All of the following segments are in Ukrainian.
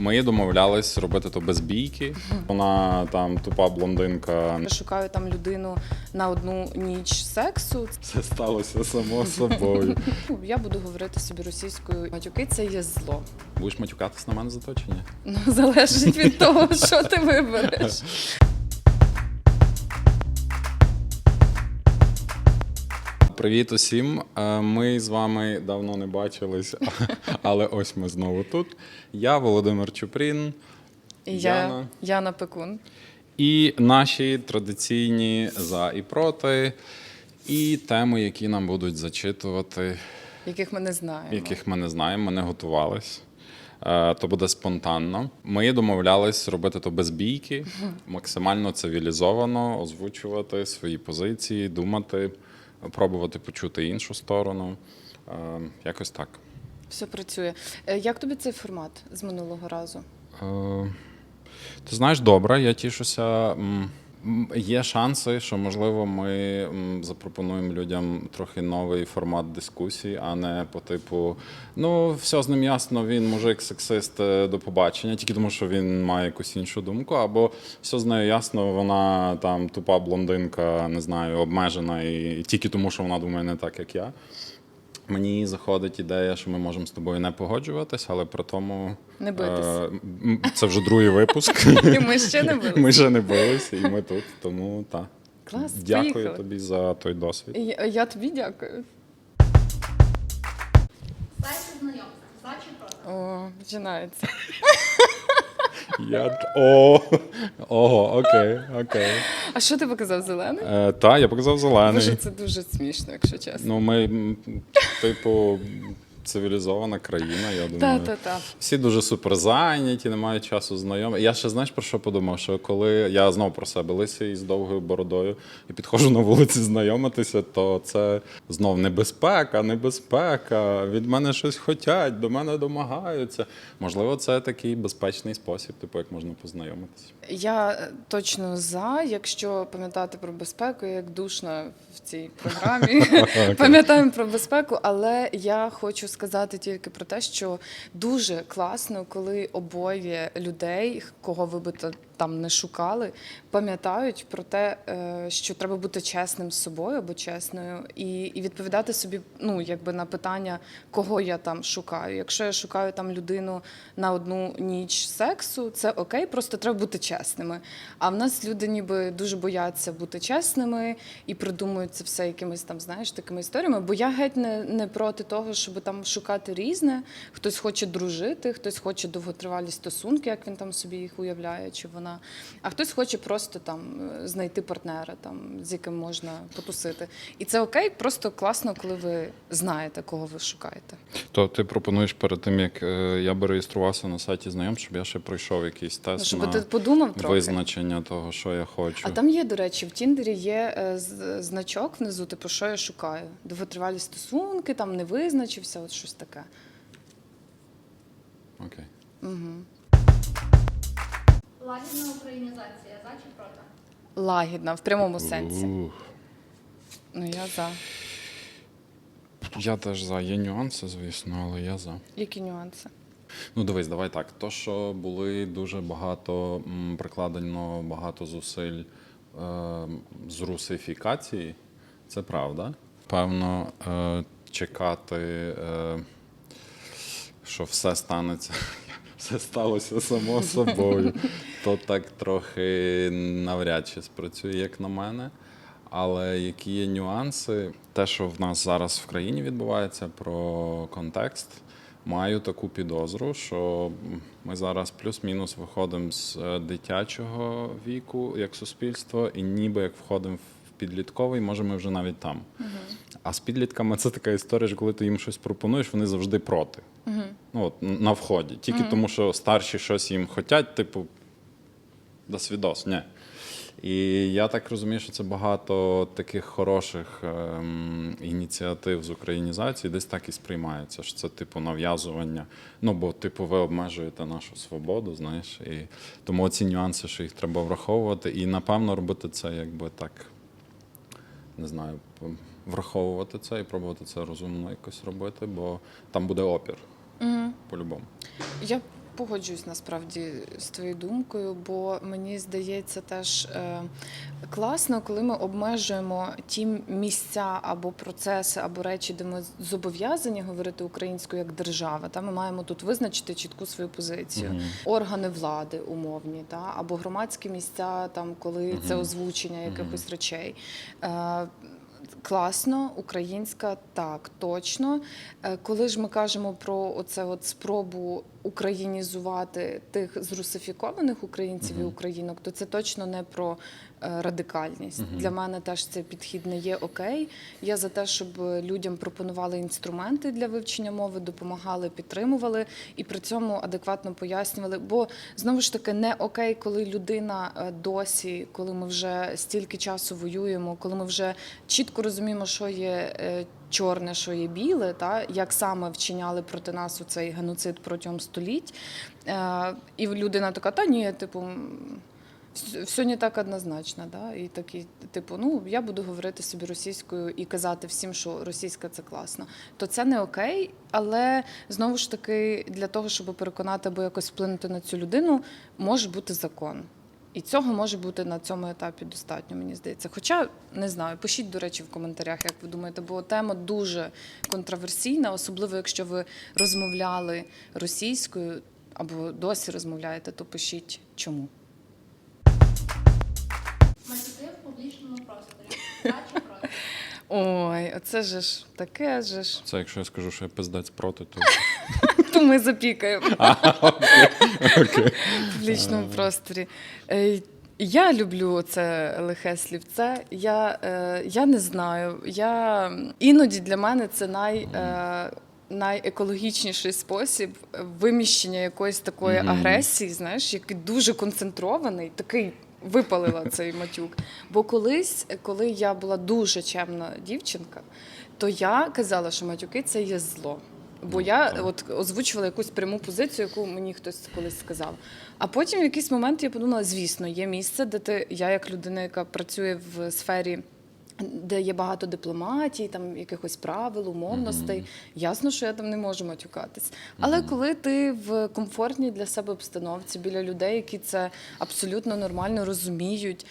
Ми домовлялись робити то без бійки. Вона там тупа блондинка. Шукаю там людину на одну ніч сексу. Це сталося само собою. Я буду говорити собі російською. Матюки це є зло. Будеш матюкатись на мене за то чи ні? Ну залежить від того, що ти вибереш. Привіт усім. Е, Ми з вами давно не бачились, але ось ми знову тут. Я Володимир Чупрін. Я Яна. Яна Пекун. І наші традиційні за і проти, і теми, які нам будуть зачитувати, Яких ми не знаємо. яких ми не знаємо, ми не готувались. Е, То буде спонтанно. Ми домовлялись робити то без бійки, максимально цивілізовано, озвучувати свої позиції, думати, пробувати почути іншу сторону. Е, Якось так. Все працює. Е, Як тобі цей формат з минулого разу? Е, Ти знаєш, добре, я тішуся. Є шанси, що можливо ми запропонуємо людям трохи новий формат дискусії, а не по типу: ну, все з ним ясно, він мужик, сексист е, до побачення, тільки тому, що він має якусь іншу думку, або все з нею ясно, вона там тупа блондинка, не знаю, обмежена, і тільки тому, що вона думає не так, як я. Мені заходить ідея, що ми можемо з тобою не погоджуватися, але при тому Не битись. е, це вже другий випуск. І ми ще не бились. Ми ще не билися, і ми тут. Тому так. Клас, Дякую поїхали. тобі за той досвід. Я, я тобі дякую. О, починається. Я... О, ого, окей, окей. А що ти показав зелений? Е, та, я показав зелений. Боже, це дуже смішно, якщо чесно. Ну, ми, м, типу, цивілізована країна, я думаю. Та-та-та. Всі дуже супер зайняті, не мають часу знайомих. Я ще знаєш про що подумав? Що коли я знову про себе лисий з довгою бородою і підходжу на вулиці знайомитися, то це знов небезпека, небезпека. Від мене щось хотять, до мене домагаються. Можливо, це такий безпечний спосіб, типу, як можна познайомитися. Я е, точно за, якщо пам'ятати про безпеку, як душно в цій програмі. Пам'ятаємо про безпеку, але я хочу сказати тільки про те, що дуже класно, коли обоє людей, кого ви би там не шукали, пам'ятають про те, е, що треба бути чесним з собою або чесною, і, і відповідати собі, ну якби на питання, кого я там шукаю. Якщо я шукаю там людину на одну ніч сексу, це окей, просто треба бути чесними. А в нас люди ніби дуже бояться бути чесними і придумують це все якимись там, знаєш, такими історіями. Бо я геть не, не проти того, щоб там шукати різне. Хтось хоче дружити, хтось хоче довготривалі стосунки, як він там собі їх уявляє, чи вона. А хтось хоче просто там е, знайти партнера, там з яким можна потусити. І це окей, просто класно, коли ви знаєте, кого ви шукаєте. То ти пропонуєш перед тим, як е, я би реєструвався на сайті знайомств, щоб я ще пройшов якийсь Ну, тест щоб на ти подумав трохи. визначення того, що я хочу. А там є, до речі, в Тіндері є е, значок внизу, типу, що я шукаю. Довготривалі стосунки, там не визначився, от щось таке. Окей. Лагідна українізація. За чи проти? Лагідна, в прямому сенсі. Ух. Ну, я за. Я теж за. Є нюанси, звісно, але я за. Які нюанси? Ну, дивись, давай так. То, що були дуже багато м, прикладено багато зусиль е, з русифікації, це правда. Певно, е, чекати, е, що все станеться, все сталося само собою, то так трохи навряд чи спрацює, як на мене. Але які є нюанси, те, що в нас зараз в країні відбувається про контекст, маю таку підозру, що ми зараз плюс-мінус виходимо з е, дитячого віку як суспільство, і ніби як входимо в підлітковий, може, ми вже навіть там. А з підлітками це така історія, що коли ти їм щось пропонуєш, вони завжди проти. Ну, от, на вході. Тільки тому, що старші щось їм хотять, типу, до свідос, ні. І я так розумію, що це багато таких хороших ем, ініціатив з українізації десь так і сприймається, що це типу нав'язування. Ну, бо, типу, ви обмежуєте нашу свободу, знаєш, і тому ці нюанси, що їх треба враховувати, і напевно робити це якби так, не знаю, враховувати це і пробувати це розумно якось робити, бо там буде опір. Угу. По-любому. Я погоджуюсь насправді з твоєю думкою, бо мені здається теж е, класно, коли ми обмежуємо ті місця або процеси, або речі, де ми зобов'язані говорити українською як держава. Та ми маємо тут визначити чітку свою позицію. Органи влади умовні, та або громадські місця, там коли це озвучення якихось речей. Класно, українська, так, точно. Е, Коли ж ми кажемо про оце от спробу українізувати тих зрусифікованих українців і українок, то це точно не про радикальність. Для мене теж цей підхід не є окей. Я за те, щоб людям пропонували інструменти для вивчення мови, допомагали, підтримували і при цьому адекватно пояснювали. Бо знову ж таки не окей, коли людина е, досі, коли ми вже стільки часу воюємо, коли ми вже чітко розуміємо, що є. е, Чорне, що є біле, та як саме вчиняли проти нас у цей геноцид протягом століть. Е, і людина така, та ні, типу, все не так однозначно. Да? І такий, типу, ну я буду говорити собі російською і казати всім, що російська це класно. То це не окей, але знову ж таки, для того, щоб переконати або якось вплинути на цю людину, може бути закон. І цього може бути на цьому етапі достатньо, мені здається. Хоча не знаю, пишіть, до речі, в коментарях, як ви думаєте, бо тема дуже контроверсійна, особливо якщо ви розмовляли російською або досі розмовляєте, то пишіть чому. Ой, оце же ж таке же ж. Це якщо я скажу, що я пиздець проти, то То ми запікаємо в публічному просторі. Е, Я люблю це лихе слівце. Я, е, я не знаю. Я іноді для мене це най. Е, Найекологічніший спосіб виміщення якоїсь такої агресії, знаєш, який дуже концентрований, такий випалила цей матюк. Бо колись, коли я була дуже чемна дівчинка, то я казала, що матюки це є зло. Бо я от озвучувала якусь пряму позицію, яку мені хтось колись сказав. А потім в якийсь момент я подумала: звісно, є місце, де ти, я як людина, яка працює в сфері. Де є багато дипломатії, там якихось правил, умовностей. Ясно, що я там не можу матюкатись. Але коли ти в комфортній для себе обстановці біля людей, які це абсолютно нормально розуміють,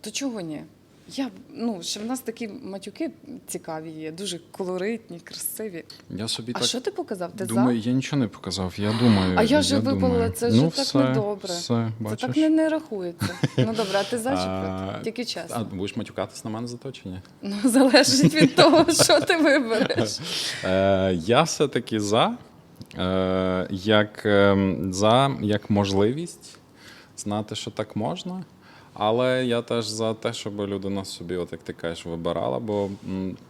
то чого ні? Я ну ще в нас такі матюки цікаві є, дуже колоритні, красиві. я собі А так що ти показав? Ти думаю, за? я нічого не показав. Я думаю. А я вже випалила, це ну, вже так все, недобре. Все, Це так не, не рахується. Ну добре, а ти за чи проти? Тільки чесно. А будеш матюкатись на мене за то чи ні? Ну залежить від того, що ти вибереш. Е, я все-таки за, е, як, е, за як можливість знати, що так можна. Але я теж за те, щоб людина собі, от як ти кажеш, вибирала, бо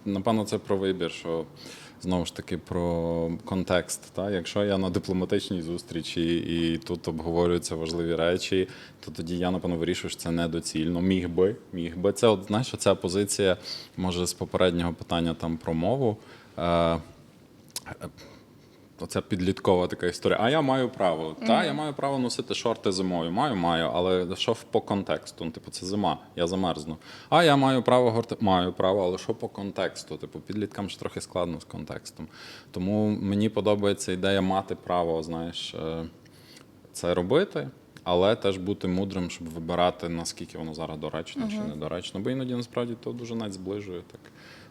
напевно це про вибір, що знову ж таки про контекст. Та? Якщо я на дипломатичній зустрічі і тут обговорюються важливі речі, то тоді я напевно вирішую, що це недоцільно. Міг би, міг би. Це от знаєш, ця позиція може з попереднього питання там про мову. Е, Оця підліткова така історія. А я маю право. Та, я маю право носити шорти зимою. Маю, маю, але що по контексту? Ну, Типу, це зима, я замерзну. А я маю право горти. Маю право, але що по контексту? Типу, підліткам ж трохи складно з контекстом. Тому мені подобається ідея мати право, знаєш, е, це робити. Але теж бути мудрим, щоб вибирати, наскільки воно зараз доречно чи недоречно. Бо іноді насправді то дуже навіть зближує так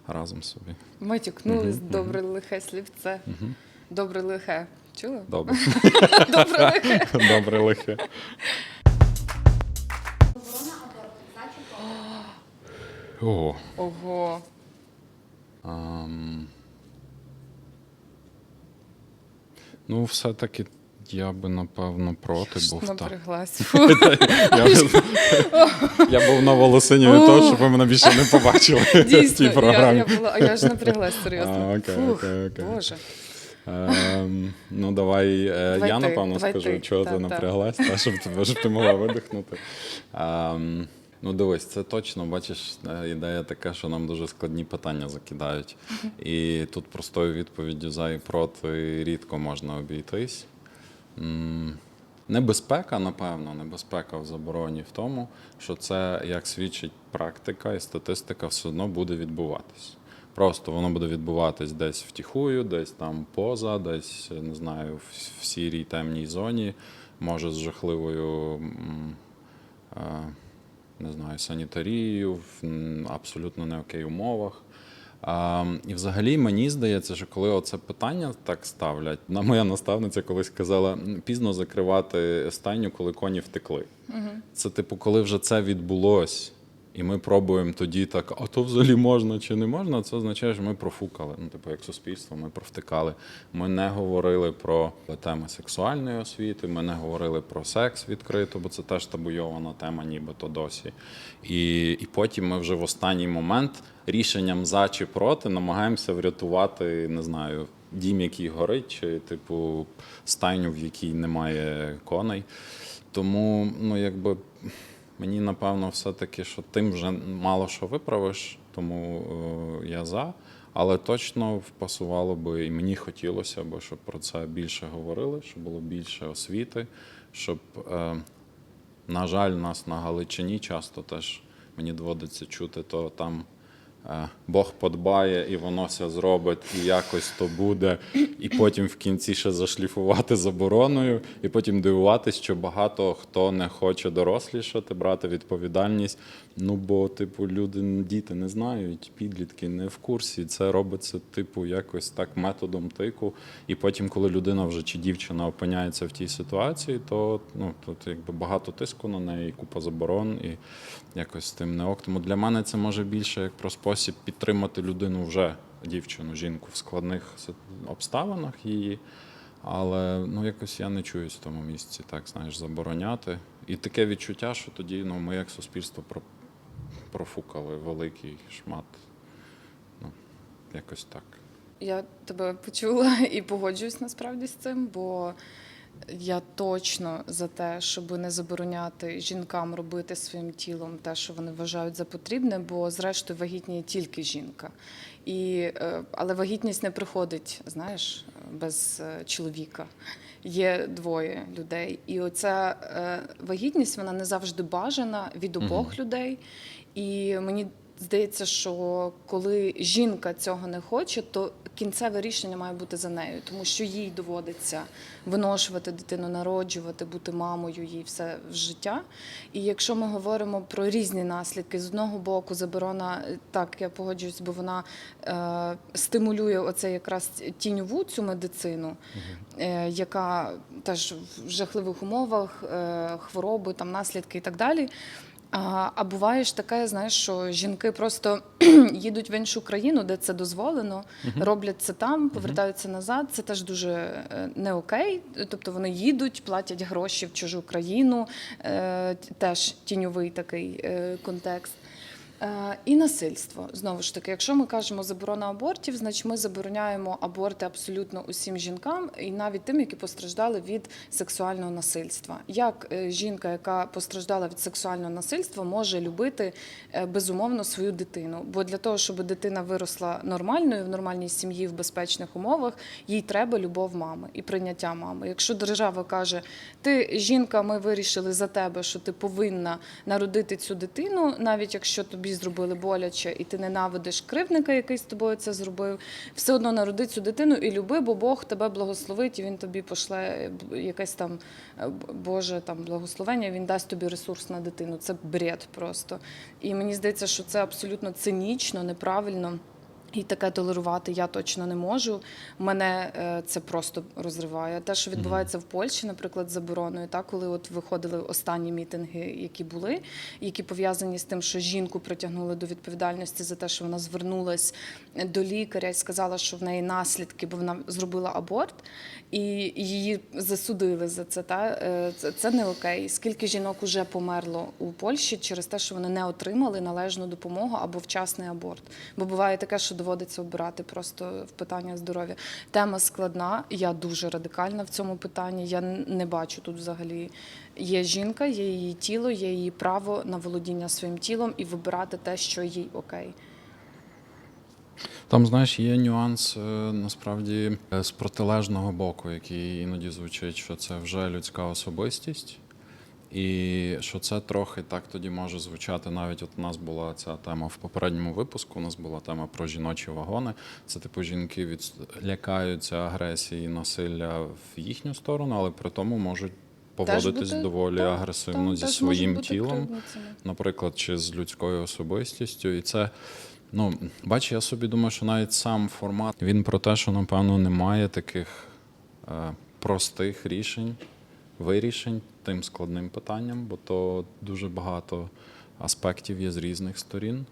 разом собі. Ми тікнули з добре лихе слівце. Добре лихе. Чула? Добре. Добре лихе. Добре лихе. Ого. Ам. Ну, все-таки я би напевно проти був. Так. Я, я був на волосині від того, щоб ви мене більше не побачили в цій я, програмі. я була, а я ж напряглась серйозно. А, окей, Фух, окей, окей. Боже. Ем, ну, давай, е, Давай я ти, напевно давай скажу, ти. чого ти так. напряглась, та, щоб, тебе, щоб ти могла видихнути. Ем, ну, дивись, це точно, бачиш, е, ідея така, що нам дуже складні питання закидають. І тут простою відповіддю за і проти рідко можна обійтись. М, Небезпека, напевно, небезпека в забороні в тому, що це, як свідчить практика і статистика, все одно буде відбуватись. Просто воно буде відбуватись десь втіхую, десь там поза, десь не знаю, в, в сірій темній зоні, може з жахливою е, не знаю, санітарією, в абсолютно не окей умовах. І взагалі мені здається, що коли оце питання так ставлять, на моя наставниця колись казала пізно закривати стайню, коли коні втекли. Це типу, коли вже це відбулось, і ми пробуємо тоді так, а то взагалі можна чи не можна, це означає, що ми профукали. Ну, типу, як суспільство, ми провтикали. Ми не говорили про теми сексуальної освіти, ми не говорили про секс відкрито, бо це теж табуйована тема, нібито досі. І, і потім ми вже в останній момент рішенням за чи проти намагаємося врятувати, не знаю, дім, який горить, чи типу стайню, в якій немає коней. Тому, ну якби мені напевно, все-таки, що тим вже мало що виправиш, тому е, я за. Але точно впасувало би, і мені хотілося б, щоб про це більше говорили, щоб було більше освіти, щоб, е, на жаль, нас на Галичині часто теж мені доводиться чути, то там Бог подбає і воно все зробить, і якось то буде, і потім в кінці ще зашліфувати забороною, і потім дивуватись, що багато хто не хоче дорослішати, брати відповідальність. Ну бо, типу, люди, діти не знають, підлітки не в курсі. Це робиться, типу, якось так методом тику. І потім, коли людина вже чи дівчина опиняється в тій ситуації, то ну тут якби багато тиску на неї, купа заборон, і якось тим не ок. Тому для мене це може більше як про спосіб підтримати людину вже дівчину, жінку в складних обставинах її. Але ну якось я не чуюсь в тому місці, так знаєш, забороняти. І таке відчуття, що тоді ну, ми як суспільство профукали великий шмат. Ну, якось так. Я тебе почула і погоджуюсь насправді з цим, бо я точно за те, щоб не забороняти жінкам робити своїм тілом те, що вони вважають за потрібне, бо зрештою вагітніє тільки жінка. І, е, але вагітність не приходить, знаєш, без е, чоловіка. Є двоє людей. І оця е, вагітність вона не завжди бажана від обох людей. І мені здається, що коли жінка цього не хоче, то кінцеве рішення має бути за нею, тому що їй доводиться виношувати дитину, народжувати, бути мамою їй все в життя. І якщо ми говоримо про різні наслідки, з одного боку, заборона так, я погоджуюсь, бо вона е, стимулює оце якраз тіньову цю медицину, е, яка теж в жахливих умовах, е, хвороби, там наслідки і так далі. А, а буває ж таке, знаєш, що жінки просто їдуть в іншу країну, де це дозволено, роблять це там, повертаються назад. Це теж дуже е, не окей. Тобто вони їдуть, платять гроші в чужу країну, е, теж тіньовий такий е, контекст. Е, І насильство знову ж таки, якщо ми кажемо заборона абортів, значить ми забороняємо аборти абсолютно усім жінкам, і навіть тим, які постраждали від сексуального насильства. Як е, жінка, яка постраждала від сексуального насильства, може любити е, безумовно свою дитину? Бо для того, щоб дитина виросла нормальною в нормальній сім'ї в безпечних умовах, їй треба любов мами і прийняття мами. Якщо держава каже, ти жінка, ми вирішили за тебе, що ти повинна народити цю дитину, навіть якщо тобі зробили боляче, і ти ненавидиш кривника, який з тобою це зробив, все одно народи цю дитину і люби, бо Бог тебе благословить, і він тобі пошле якесь там е, Боже там благословення, він дасть тобі ресурс на дитину. Це бред просто. І мені здається, що це абсолютно цинічно, неправильно. І таке толерувати я точно не можу. Мене е, це просто розриває. Те, що відбувається в Польщі, наприклад, забороною, так, коли от виходили останні мітинги, які були, які пов'язані з тим, що жінку притягнули до відповідальності за те, що вона звернулась до лікаря і сказала, що в неї наслідки, бо вона зробила аборт, і її засудили за це. Та Е, це, це не окей. Скільки жінок уже померло у Польщі через те, що вони не отримали належну допомогу або вчасний аборт. Бо буває таке, що доводиться обирати просто в питаннях здоров'я. Тема складна. Я дуже радикальна в цьому питанні. Я не бачу тут взагалі. Є жінка, є її тіло, є її право на володіння своїм тілом і вибирати те, що їй окей. Там, знаєш, є нюанс е, насправді е, з протилежного боку, який іноді звучить, що це вже людська особистість. І що це трохи так тоді може звучати. Навіть от у нас була ця тема в попередньому випуску. У нас була тема про жіночі вагони. Це типу жінки від лякаються агресії насилля в їхню сторону, але при тому можуть поводитись бути- доволі так, агресивно так, зі своїм тілом кривдницями. наприклад, чи з людською особистістю. І це, ну, бач, я собі думаю, що навіть сам формат він про те, що, напевно, немає таких е, простих рішень, вирішень тим складним питанням, бо то дуже багато аспектів є з різних сторін.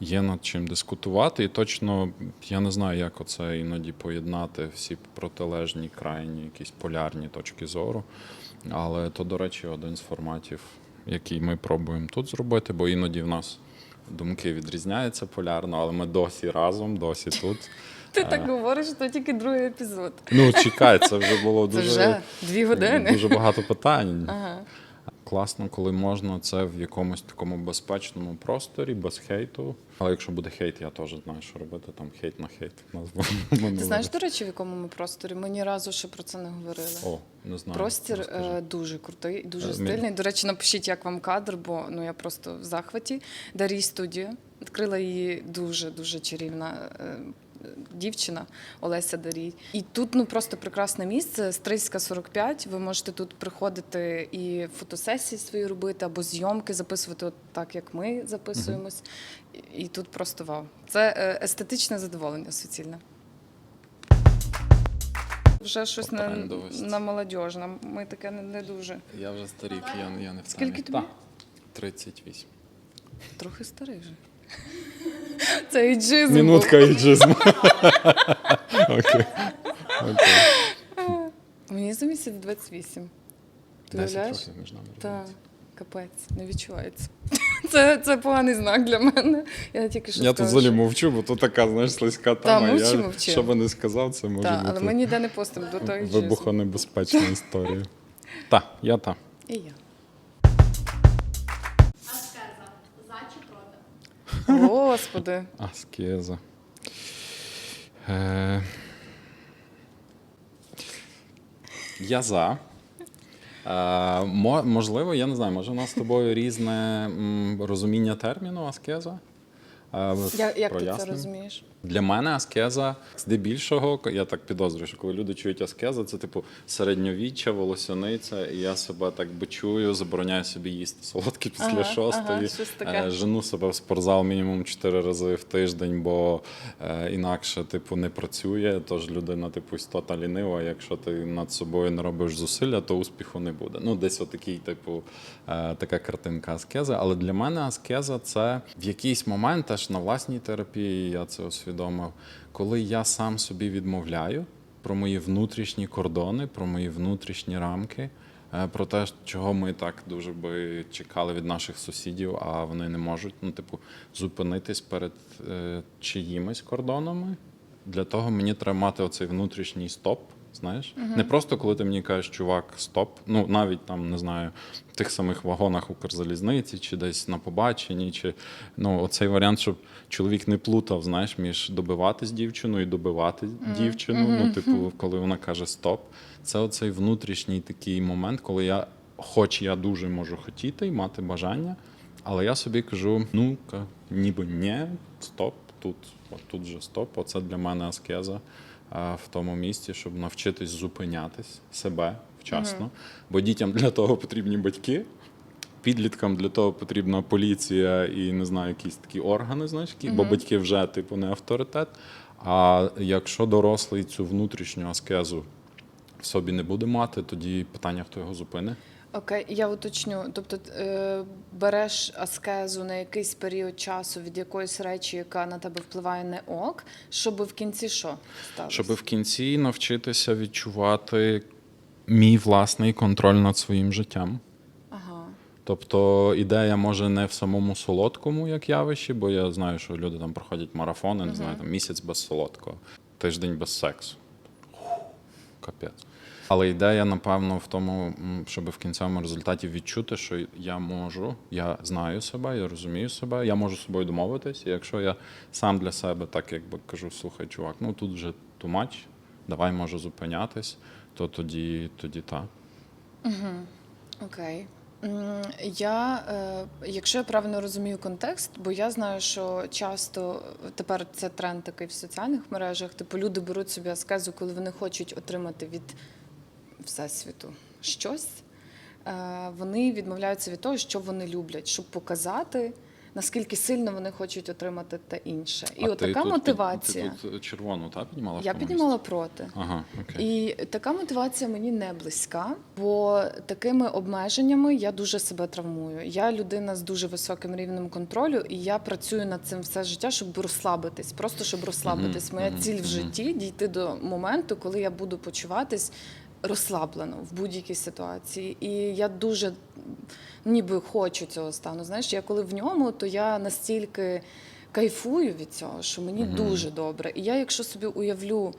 Є над чим дискутувати, і точно я не знаю, як оце іноді поєднати всі протилежні, крайні, якісь полярні точки зору. Але то, до речі, один з форматів, який ми пробуємо тут зробити, бо іноді в нас думки відрізняються полярно, але ми досі разом, досі тут. Ти так говориш, що тільки другий епізод. Ну, чекай, це вже було Це дуже, вже дві години. дуже багато питань. Ага. Класно, коли можна це в якомусь такому безпечному просторі, без хейту. Але якщо буде хейт, я теж знаю, що робити. Там хейт на хейт. Ти знаєш, до речі, в якому ми просторі? Ми ні разу ще про це не говорили. О, не знаю. Простір розкажи. е, дуже крутий, дуже Е, стильний. До речі, напишіть, як вам кадр, бо ну я просто в захваті. Дарій студію. Відкрила її дуже дуже чарівна. Дівчина Олеся Дарій. І тут ну просто прекрасне місце. Стрийська 45. Ви можете тут приходити і фотосесії свої робити, або зйомки записувати, от так як ми записуємось. І, і тут просто вау. Це е, естетичне задоволення суцільне. Вже щось на, на молодіжне. Ми таке не, не дуже. Я вже старік, я, я не в Скільки тобі? 38. Трохи старий вже. Це іджизм. Минутка іджизму. Окей. Окей. Мені за місяць 28. Ти 10 уявляєш? років між нами. Так, капець, не відчувається. Це, це поганий знак для мене. Я тільки що Я тут сказала, взагалі що- мовчу, бо тут така, знаєш, слизька Та, тема. мовчи, я, мовчи. Що би не сказав, це може Та, але ми ніде не постимо до того іджизму. вибухонебезпечна історія. Так, я та. І я. Господи. Аскеза. Е... Я за. Е, можливо, я не знаю, може у нас з тобою різне розуміння терміну аскеза. Як ти це розумієш? Для мене аскеза здебільшого, я так підозрюю, що коли люди чують аскеза, це типу середньовіччя, волосяниця, і я себе так бичую, забороняю собі їсти солодкі після Ага, шостої. ага. Е, Жену себе в спортзал мінімум 4 рази в тиждень, бо е, інакше типу не працює. Тож людина, типу, істота лінива. Якщо ти над собою не робиш зусилля, то успіху не буде. Ну, десь отакий, типу, е, така картинка аскези. Але для мене аскеза це в якийсь момент, теж на власній терапії, я це усвідомив, коли я сам собі відмовляю про мої внутрішні кордони, про мої внутрішні рамки. Е, Про те, чого ми так дуже би чекали від наших сусідів, а вони не можуть, ну, типу, зупинитись перед е, чиїмись кордонами. Для того мені треба мати оцей внутрішній стоп. Знаєш, не просто коли ти мені кажеш, чувак, стоп. Ну навіть там не знаю, в тих самих вагонах Укрзалізниці, чи десь на побаченні, чи ну оцей варіант, щоб чоловік не плутав, знаєш, між добиватись дівчину і добивати дівчину. Ну, типу, коли вона каже стоп, це оцей внутрішній такий момент, коли я, хоч я дуже можу хотіти і мати бажання, але я собі кажу: ну ка- ніби ні, стоп, тут, от тут же стоп. Оце для мене аскеза в тому місці, щоб навчитись зупинятись себе вчасно. Бо дітям для того потрібні батьки. Підліткам для того потрібна поліція і не знаю, якісь такі органи, знаєш, які, бо батьки вже типу не авторитет. А якщо дорослий цю внутрішню аскезу в собі не буде мати, тоді питання, хто його зупине. Окей, я уточню. Тобто е, береш аскезу на якийсь період часу від якоїсь речі, яка на тебе впливає не ок, щоб в кінці що сталося? Щоб в кінці навчитися відчувати мій власний контроль над своїм життям. Ага. Тобто ідея може не в самому солодкому як явищі, бо я знаю, що люди там проходять марафони, не знаю, там місяць без солодкого, тиждень без сексу. Капець. Але ідея, напевно, в тому, щоб в кінцевому результаті відчути, що я можу, я знаю себе, я розумію себе, я можу з собою домовитись. І якщо я сам для себе так якби кажу, слухай, чувак, ну тут вже much, давай може зупинятись, то тоді, тоді так. Окей. Я, е, якщо я правильно розумію контекст, бо я знаю, що часто тепер це тренд такий в соціальних мережах. Типу люди беруть собі аскезу, коли вони хочуть отримати від всесвіту щось. Е, Вони відмовляються від того, що вони люблять, щоб показати, наскільки сильно вони хочуть отримати те інше. І А от ти така тут, мотивація. Ти тут червону, так, піднімала? Я піднімала проти. Ага, окей. І така мотивація мені не близька, бо такими обмеженнями я дуже себе травмую. Я людина з дуже високим рівнем контролю, і я працюю над цим все життя, щоб розслабитись, просто щоб розслабитись. Моя ціль в житті дійти до моменту, коли я буду почуватись розслаблено в будь-якій ситуації. І я дуже ніби хочу цього стану. Знаєш, я коли в ньому, то я настільки кайфую від цього, що мені Мгм. дуже добре. І я, якщо собі уявлю,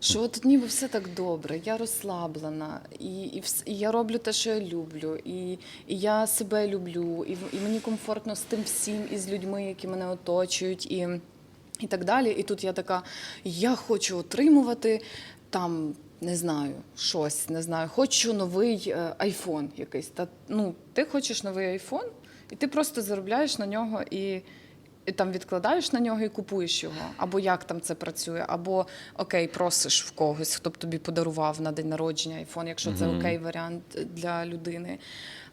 що от ніби все так добре, я розслаблена, і, і, вс- і я роблю те, що я люблю, і, і я себе люблю, і, і мені комфортно з тим всім, і з людьми, які мене оточують, і, і так далі. І тут я така: я хочу отримувати там. Не знаю, щось, не знаю. Хочу новий е, айфон якийсь. Та ну, ти хочеш новий айфон, і ти просто заробляєш на нього і, і там відкладаєш на нього і купуєш його. Або як там це працює, або окей, просиш в когось, хто б тобі подарував на день народження айфон, якщо це окей варіант для людини.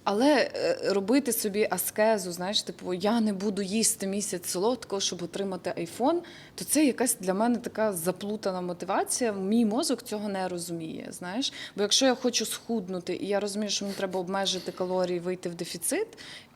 Але е, робити собі аскезу, знаєш, типу, я не буду їсти місяць солодкого, щоб отримати айфон, то це якась для мене така заплутана мотивація. Мій мозок цього не розуміє. Знаєш, бо якщо я хочу схуднути, і я розумію, що мені треба обмежити калорії, вийти в дефіцит,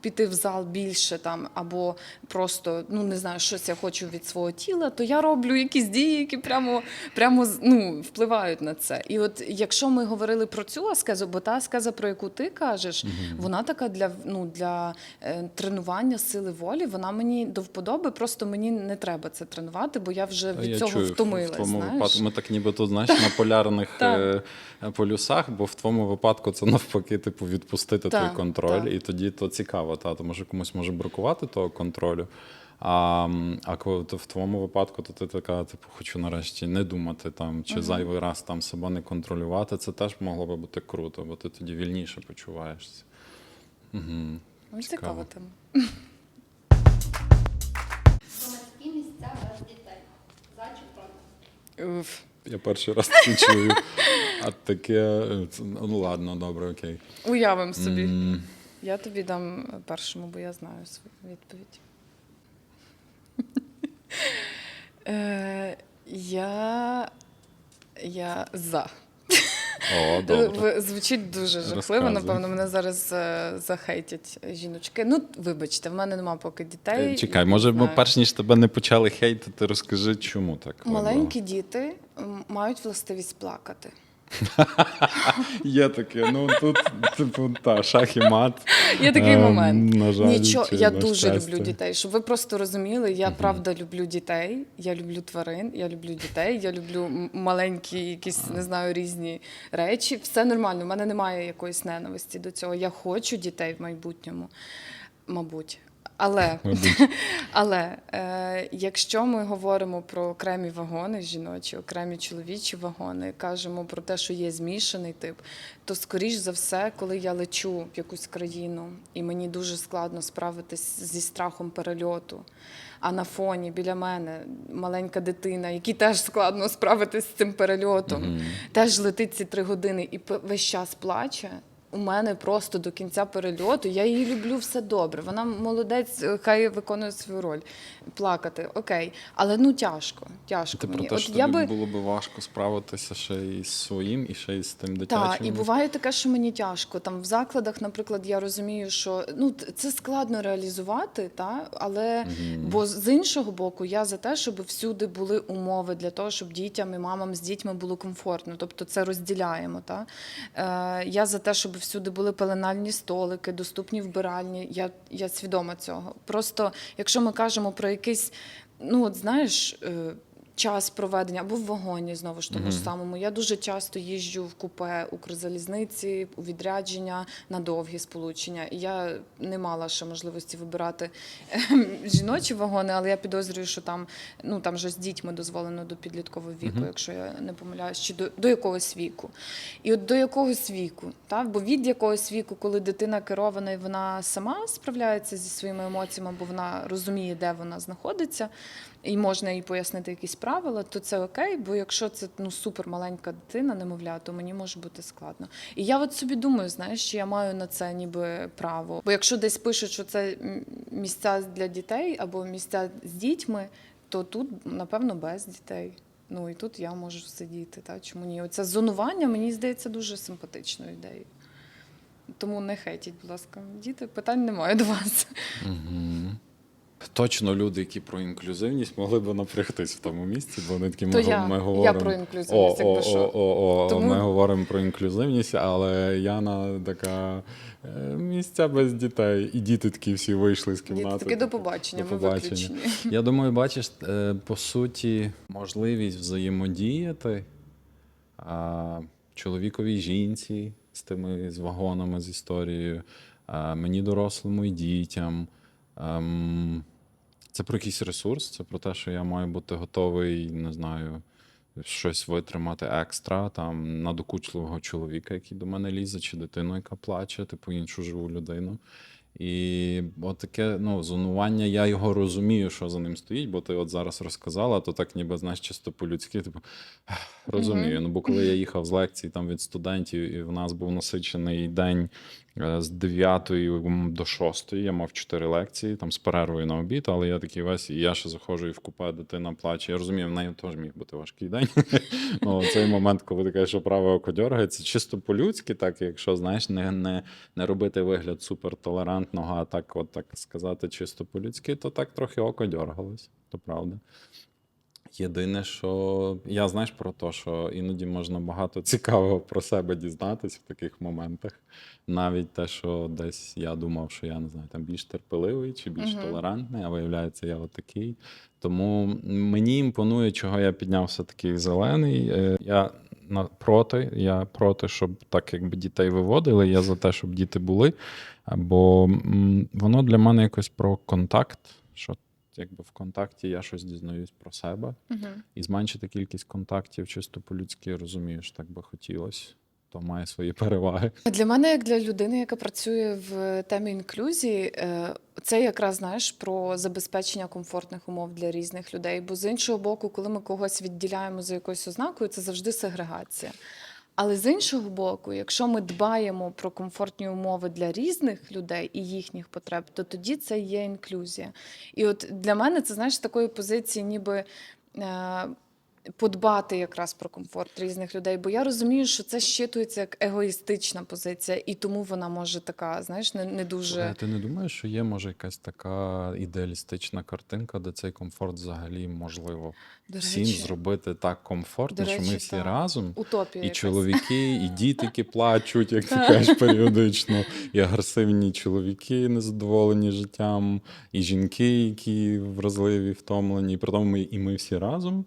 піти в зал більше там, або просто ну не знаю, щось я хочу від свого тіла, то я роблю якісь дії, які прямо, прямо ну, впливають на це. І от якщо ми говорили про цю аскезу, бо та аскеза, про яку ти кажеш, вона така для ну для е, тренування сили волі. Вона мені до вподоби, просто мені не треба це тренувати, бо я вже від я цього чую, втомилась. В твоєму випадку ми так ніби тут, знаєш, на полярних е, полюсах, бо в твоєму випадку це навпаки, типу, відпустити той контроль, і тоді то цікаво, та, тому що комусь може бракувати того контролю. А, а коли в твоєму випадку, то ти така, типу, хочу нарешті не думати там, чи зайвий раз там себе не контролювати. Це теж могло би бути круто, бо ти тоді вільніше почуваєшся. Угу. Цікаво. Цікава. Громадські місця без дітей. За? Уф. Я перший раз таке чую. А таке, е, ну ладно, добре, окей. Уявим собі. Я тобі дам першому, бо я знаю свою відповідь. е, я, я за. О, добре. Звучить дуже жахливо. Розказуй. Напевно, мене зараз е, захейтять жіночки. Ну, вибачте, в мене нема поки дітей. Е, Чекай, може, ми перш ніж тебе не почали хейтити, розкажи, чому так? Маленькі діти мають властивість плакати. Є таке, ну тут, типу, та, шах і мат. Є такий Ем, момент. На жаль, Нічого, я дуже щастя. люблю дітей. Щоб ви просто розуміли, я правда люблю дітей, я люблю тварин, я люблю дітей, я люблю маленькі, якісь не знаю, різні речі. Все нормально. У мене немає якоїсь ненависті до цього. Я хочу дітей в майбутньому, мабуть. Але, але е, якщо ми говоримо про окремі вагони жіночі, окремі чоловічі вагони, кажемо про те, що є змішаний тип, то скоріш за все, коли я лечу в якусь країну, і мені дуже складно справитись зі страхом перельоту. А на фоні біля мене маленька дитина, якій теж складно справитись з цим перельотом, теж летить ці три години і весь час плаче. У мене просто до кінця перельоту. Я її люблю все добре. Вона молодець, е, хай виконує свою роль. Плакати, окей. Але ну тяжко. Тяжко Ти про те, От що я тобі би було б важко справитися ще із своїм, і ще із тим дитячим. так, і буває таке, що мені тяжко. Там в закладах, наприклад, я розумію, що ну це складно реалізувати, та але бо з іншого боку, я за те, щоб всюди були умови для того, щоб дітям і мамам з дітьми було комфортно. Тобто це розділяємо. Та е, я за те, щоб всюди були пеленальні столики, доступні вбиральні. Я, я свідома цього. Просто якщо ми кажемо про якийсь, ну от знаєш. Час проведення або в вагоні знову ж тому ж Мгм. самому. Я дуже часто їжджу в купе Укрзалізниці у відрядження на довгі сполучення. І я не мала ще можливості вибирати ем, жіночі вагони, але я підозрюю, що там ну там же з дітьми дозволено до підліткового віку, Мгм. якщо я не помиляюсь, чи до, до якогось віку. І от до якогось віку, так? бо від якогось віку, коли дитина керована і вона сама справляється зі своїми емоціями, бо вона розуміє, де вона знаходиться, і можна їй пояснити якісь правила, то це окей. Бо якщо це ну супер маленька дитина, немовля, то мені може бути складно. І я от собі думаю, знаєш, що я маю на це ніби право. Бо якщо десь пишуть, що це місця для дітей або місця з дітьми, то тут напевно без дітей. Ну і тут я можу сидіти. Та чому ні? Оце зонування мені здається дуже симпатичною ідеєю. Тому не хейтіть, будь ласка, діти, питань немає до вас. Угу. Точно люди, які про інклюзивність, могли б напрягтись в тому місці, бо вони такі То ми, я, ми я про інклюзивність, о, якби о, о, о, Тому- Ми говоримо про інклюзивність, але Яна така е, місця без дітей, і діти такі всі вийшли з Діти кімнати. таки до побачення, До ми побачення. виключені. Я думаю, бачиш, е, по суті, можливість взаємодіяти чоловіковій жінці з тими з вагонами, з історією, мені дорослому і дітям. Ем, Це про якийсь ресурс, це про те, що я маю бути готовий, не знаю, щось витримати екстра, там надокучливого чоловіка, який до мене лізе, чи дитину, яка плаче, типу іншу живу людину. І от таке ну, зонування, я його розумію, що за ним стоїть, бо ти от зараз розказала, то так ніби знаєш чисто по-людськи, типу, розумію. Ну, бо коли я їхав з лекцій там від студентів, і в нас був насичений день з 9 до 6, я мав 4 лекції, там з перервою на обід, але я такий весь, і я ще заходжу і в купе, дитина плаче. Я розумію, в неї теж міг бути важкий день. цей момент, коли кажеш, що праве око дергається, чисто по-людськи, так, якщо знаєш, не, не, не робити вигляд супертолерантного, а так, от так сказати, чисто по-людськи, то так трохи око дергалось, то правда. Єдине, що я знаєш про те, що іноді можна багато цікавого про себе дізнатися в таких моментах. Навіть те, що десь я думав, що я не знаю, там більш терпеливий чи більш Мгм. толерантний, а виявляється, я отакий. Тому мені імпонує, чого я піднявся такий зелений. Е, Я проти, я проти, щоб так якби дітей виводили. Я за те, щоб діти були. Бо воно для мене якось про контакт. Що якби в контакті я щось дізнаюсь про себе. Мгм. І зменшити кількість контактів чисто по-людськи, розумієш, так би хотілося. То має свої переваги. Для мене, як для людини, яка працює в темі інклюзії, е, це якраз знаєш про забезпечення комфортних умов для різних людей. Бо з іншого боку, коли ми когось відділяємо за якоюсь ознакою, це завжди сегрегація. Але з іншого боку, якщо ми дбаємо про комфортні умови для різних людей і їхніх потреб, то тоді це є інклюзія. І от для мене це знаєш такої позиції, ніби. Подбати якраз про комфорт різних людей, бо я розумію, що це щитується як егоїстична позиція, і тому вона може така, знаєш, не, не дуже а ти не думаєш, що є може якась така ідеалістична картинка, де цей комфорт взагалі можливо до всім зробити так комфортно, До що ми речі, всі так. разом. утопія. І якась. чоловіки, і діти, які плачуть, як ти кажеш, періодично, і агресивні чоловіки незадоволені життям, і жінки, які вразливі, втомлені. І при тому ми, і ми всі разом.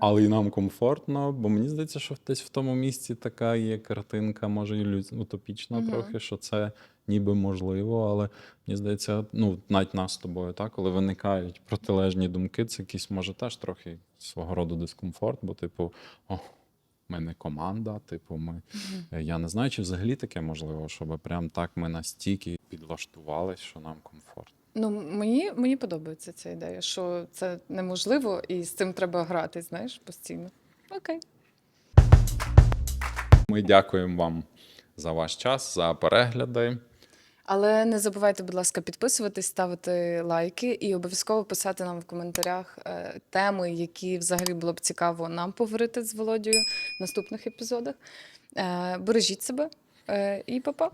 Але і нам комфортно, бо мені здається, що десь в тому місці така є картинка, може і утопічна Мгм. трохи, що це ніби можливо, але мені здається, ну навіть нас з тобою, так, коли виникають протилежні думки, це якийсь може теж трохи свого роду дискомфорт, бо, типу, о, ми не команда, типу, ми. Е, Я не знаю, чи взагалі таке можливо, щоб прям так ми настільки підлаштувались, що нам комфортно. Ну мені, мені подобається ця ідея, що це неможливо, і з цим треба грати, знаєш, постійно. Окей. Ми дякуємо вам за ваш час, за перегляди. Але не забувайте, будь ласка, підписуватись, ставити лайки і обов'язково писати нам в коментарях е, теми, які взагалі було б цікаво нам поговорити з Володією в наступних епізодах. Е, бережіть себе е, і па-па!